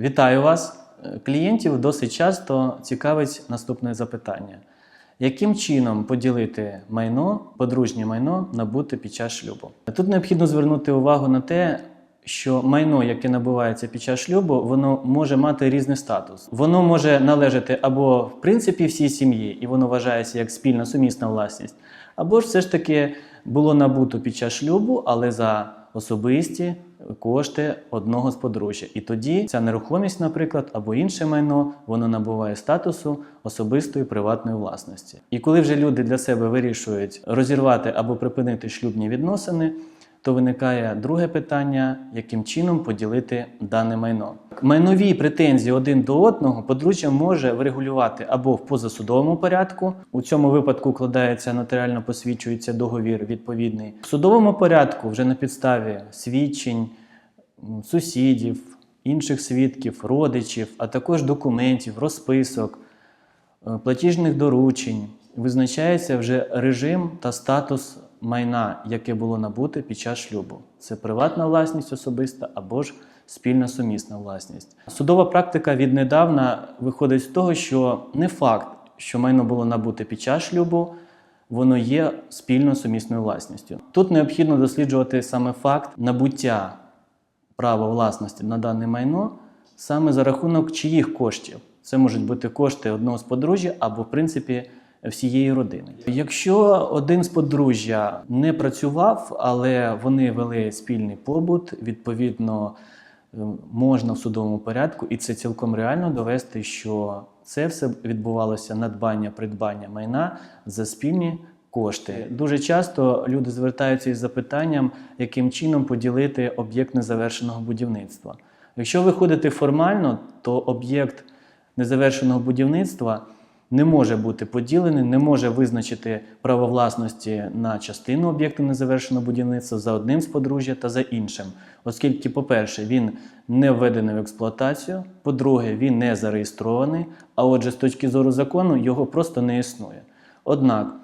Вітаю вас! Е, Клієнтів досить часто цікавить наступне запитання: яким чином поділити майно, подружнє майно набуте під час шлюбу? Тут необхідно звернути увагу на те, що майно, яке набувається під час шлюбу, воно може мати різний статус. Воно може належати або в принципі всій сім'ї, і воно вважається як спільна сумісна власність, або ж все ж таки було набуто під час шлюбу, але за особисті кошти одного з подружжя. І тоді ця нерухомість, наприклад, або інше майно, воно набуває статусу особистої приватної власності. І коли вже люди для себе вирішують розірвати або припинити шлюбні відносини, то виникає друге питання, яким чином поділити дане майно. Майнові претензії один до одного подружжя може врегулювати або в позасудовому порядку. У цьому випадку укладається нотаріально посвідчується договір відповідний. В судовому порядку вже на підставі свідчень сусідів, інших свідків, родичів, а також документів, розписок, е, платіжних доручень визначається вже режим та статус майна, яке було набуте під час шлюбу. Це приватна власність особиста або ж спільна сумісна власність. Судова практика віднедавна виходить з того, що не факт, що майно було набуте під час шлюбу, воно є спільно сумісною власністю. Тут необхідно досліджувати саме факт набуття права власності на дане майно саме за рахунок чиїх коштів. Це можуть бути кошти одного з подружжя або, в принципі, всієї родини. Якщо один з подружжя не працював, але вони вели спільний побут, відповідно е, можна в судовому порядку, і це цілком реально довести, що це все відбувалося надбання, придбання майна за спільні кошти. Дуже часто люди звертаються із запитанням, яким чином поділити об'єкт незавершеного будівництва. Якщо виходити формально, то об'єкт незавершеного будівництва не може бути поділений, не може визначити право власності на частину об'єкту незавершеного будівництва за одним з подружжя та за іншим, оскільки, по-перше, він не введений в експлуатацію, по-друге, він не зареєстрований, а отже, з точки зору закону його просто не існує. Однак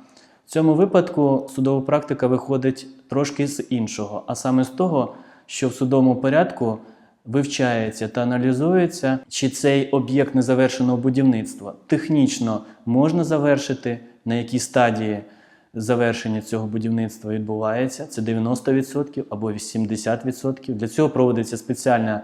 в цьому випадку судова практика виходить трошки з іншого, а саме з того, що в судовому порядку вивчається та аналізується, чи цей об'єкт незавершеного будівництва технічно можна завершити, на якій стадії завершення цього будівництва відбувається. Це 90% або 80%. Для цього проводиться спеціальна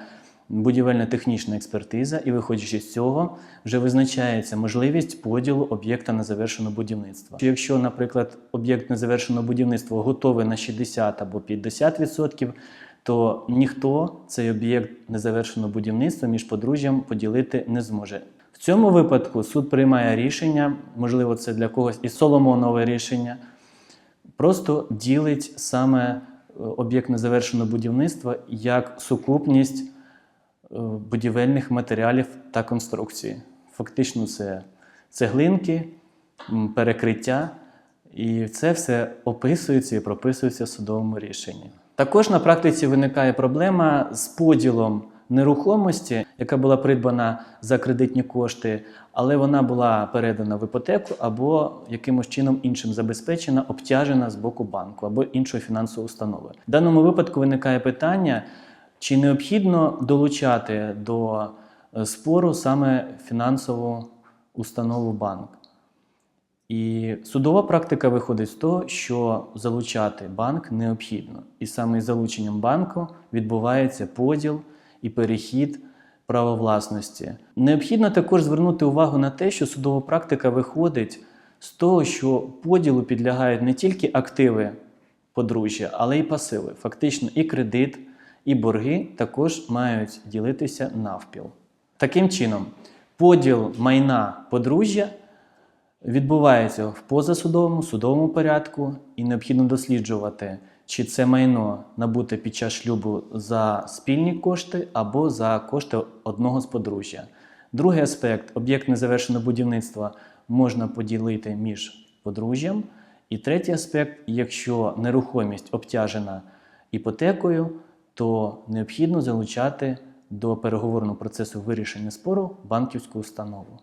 будівельна технічна експертиза, і, виходячи з цього, вже визначається можливість поділу об'єкта незавершеного будівництва. Якщо, наприклад, об'єкт незавершеного будівництва готовий на 60 або 50%, то ніхто цей об'єкт незавершеного будівництва між подружжям поділити не зможе. В цьому випадку суд приймає рішення, можливо, це для когось і Соломонове рішення, просто ділить саме е, об'єкт незавершеного будівництва як сукупність е, будівельних матеріалів та конструкції. Фактично, це цеглинки, перекриття, і це все описується і прописується в судовому рішенні. Також на практиці виникає проблема з поділом нерухомості, яка була придбана за кредитні кошти, але вона була передана в іпотеку або якимось чином іншим забезпечена, обтяжена з боку банку або іншої фінансової установи. В даному випадку виникає питання, чи необхідно долучати до е, спору саме фінансову установу банк. І судова практика виходить з того, що залучати банк необхідно. І саме із залученням банку відбувається поділ і перехід права власності. Необхідно також звернути увагу на те, що судова практика виходить з того, що поділу підлягають не тільки активи подружжя, але й пасиви. Фактично, і кредит, і борги також мають ділитися навпіл. Таким чином, поділ майна подружжя відбувається в позасудовому судовому порядку, і необхідно досліджувати, чи це майно набуте під час шлюбу за спільні кошти або за кошти одного з подружжя. Другий аспект об'єкт незавершеного будівництва можна поділити між подружжям. І третій аспект, якщо нерухомість обтяжена іпотекою, то необхідно залучати до переговорного процесу вирішення спору банківську установу.